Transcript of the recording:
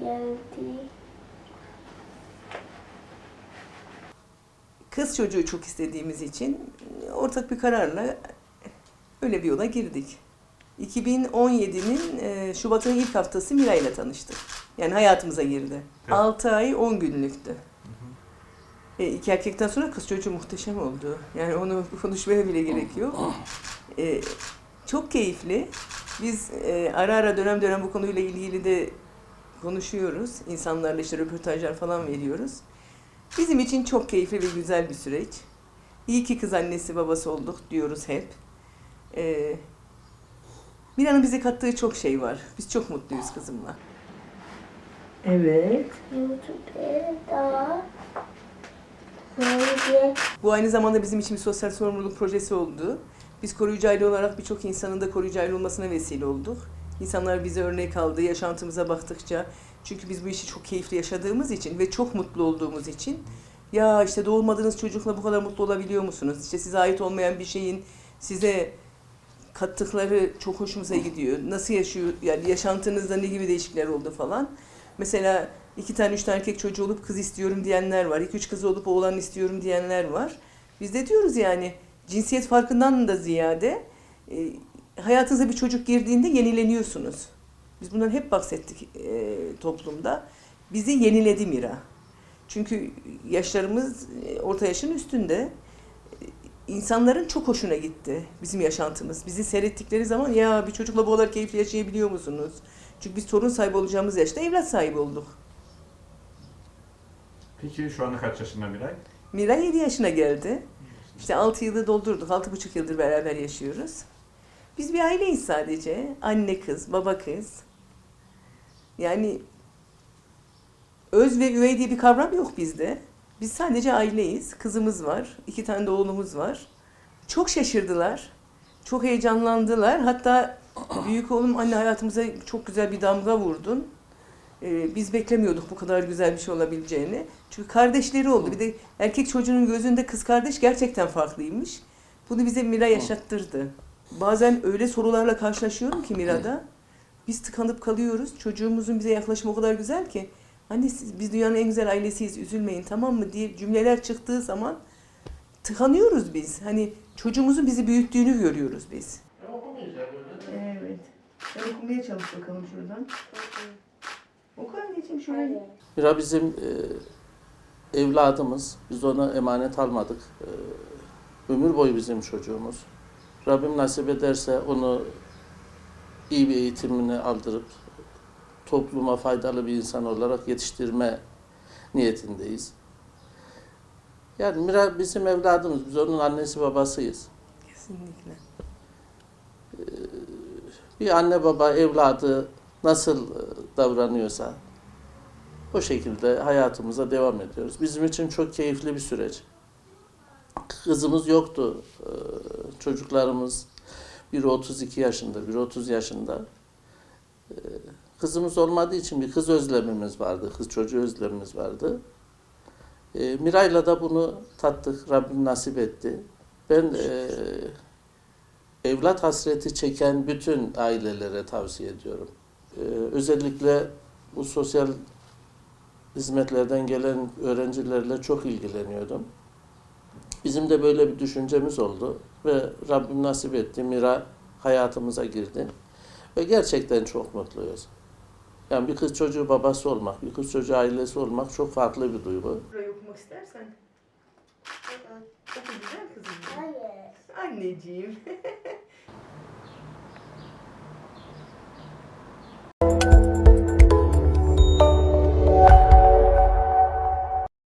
geldi. Kız çocuğu çok istediğimiz için ortak bir kararla öyle bir yola girdik. 2017'nin e, Şubat'ın ilk haftası Mira ile tanıştık. Yani hayatımıza girdi. Evet. 6 ay 10 günlüktü. E, iki erkekten sonra kız çocuğu muhteşem oldu. Yani onu konuşmaya bile gerek yok. E, çok keyifli. Biz e, ara ara dönem dönem bu konuyla ilgili de konuşuyoruz. İnsanlarla işte röportajlar falan veriyoruz. Bizim için çok keyifli ve güzel bir süreç. İyi ki kız annesi babası olduk diyoruz hep. Ee, Mira'nın bize kattığı çok şey var. Biz çok mutluyuz kızımla. Evet. YouTube'da Bu aynı zamanda bizim için bir sosyal sorumluluk projesi oldu. Biz koruyucu aile olarak birçok insanın da koruyucu aile olmasına vesile olduk. İnsanlar bize örnek aldı yaşantımıza baktıkça. Çünkü biz bu işi çok keyifli yaşadığımız için ve çok mutlu olduğumuz için ya işte doğurmadığınız çocukla bu kadar mutlu olabiliyor musunuz? İşte size ait olmayan bir şeyin size kattıkları çok hoşumuza gidiyor. Nasıl yaşıyor, yani yaşantınızda ne gibi değişiklikler oldu falan. Mesela iki tane üç tane erkek çocuğu olup kız istiyorum diyenler var. İki üç kız olup oğlan istiyorum diyenler var. Biz de diyoruz yani cinsiyet farkından da ziyade e, hayatınıza bir çocuk girdiğinde yenileniyorsunuz. Biz bundan hep bahsettik e, toplumda. Bizi yeniledi Mira. Çünkü yaşlarımız e, orta yaşın üstünde. E, İnsanların çok hoşuna gitti bizim yaşantımız. Bizi seyrettikleri zaman ya bir çocukla bu kadar keyifli yaşayabiliyor musunuz? Çünkü biz torun sahibi olacağımız yaşta evlat sahibi olduk. Peki şu anda kaç yaşında Miray? Mira 7 yaşına geldi. İşte 6 yılı doldurduk. 6,5 yıldır beraber yaşıyoruz. Biz bir aileyiz sadece. Anne kız, baba kız. Yani öz ve üvey diye bir kavram yok bizde. Biz sadece aileyiz. Kızımız var. iki tane de oğlumuz var. Çok şaşırdılar. Çok heyecanlandılar. Hatta büyük oğlum anne hayatımıza çok güzel bir damga vurdun. Ee, biz beklemiyorduk bu kadar güzel bir şey olabileceğini. Çünkü kardeşleri oldu. Bir de erkek çocuğunun gözünde kız kardeş gerçekten farklıymış. Bunu bize Mira yaşattırdı. Bazen öyle sorularla karşılaşıyorum ki Mira'da. Biz tıkanıp kalıyoruz. Çocuğumuzun bize yaklaşımı o kadar güzel ki. Anne siz, biz dünyanın en güzel ailesiyiz üzülmeyin tamam mı diye cümleler çıktığı zaman tıkanıyoruz biz. Hani çocuğumuzun bizi büyüttüğünü görüyoruz biz. Evet. Sen okumaya çalış bakalım şuradan. Oku anneciğim şöyle. Mira bizim e, evladımız. Biz ona emanet almadık. E, ömür boyu bizim çocuğumuz. Rabbim nasip ederse onu iyi bir eğitimini aldırıp topluma faydalı bir insan olarak yetiştirme niyetindeyiz. Yani Mira bizim evladımız. Biz onun annesi babasıyız. Kesinlikle. Bir anne baba evladı nasıl e, davranıyorsa o şekilde hayatımıza devam ediyoruz. Bizim için çok keyifli bir süreç. Kızımız yoktu. Çocuklarımız biri 32 yaşında, biri 30 yaşında. Ee, Kızımız olmadığı için bir kız özlemimiz vardı, kız çocuğu özlemimiz vardı. Ee, Miray'la da bunu tattık, Rabbim nasip etti. Ben e, evlat hasreti çeken bütün ailelere tavsiye ediyorum. Ee, özellikle bu sosyal hizmetlerden gelen öğrencilerle çok ilgileniyordum. Bizim de böyle bir düşüncemiz oldu ve Rabbim nasip etti. Mira hayatımıza girdi ve gerçekten çok mutluyuz. Yani bir kız çocuğu babası olmak, bir kız çocuğu ailesi olmak çok farklı bir duygu. Burayı okumak istersen. Oku güzel kızım. Hayır. Anneciğim.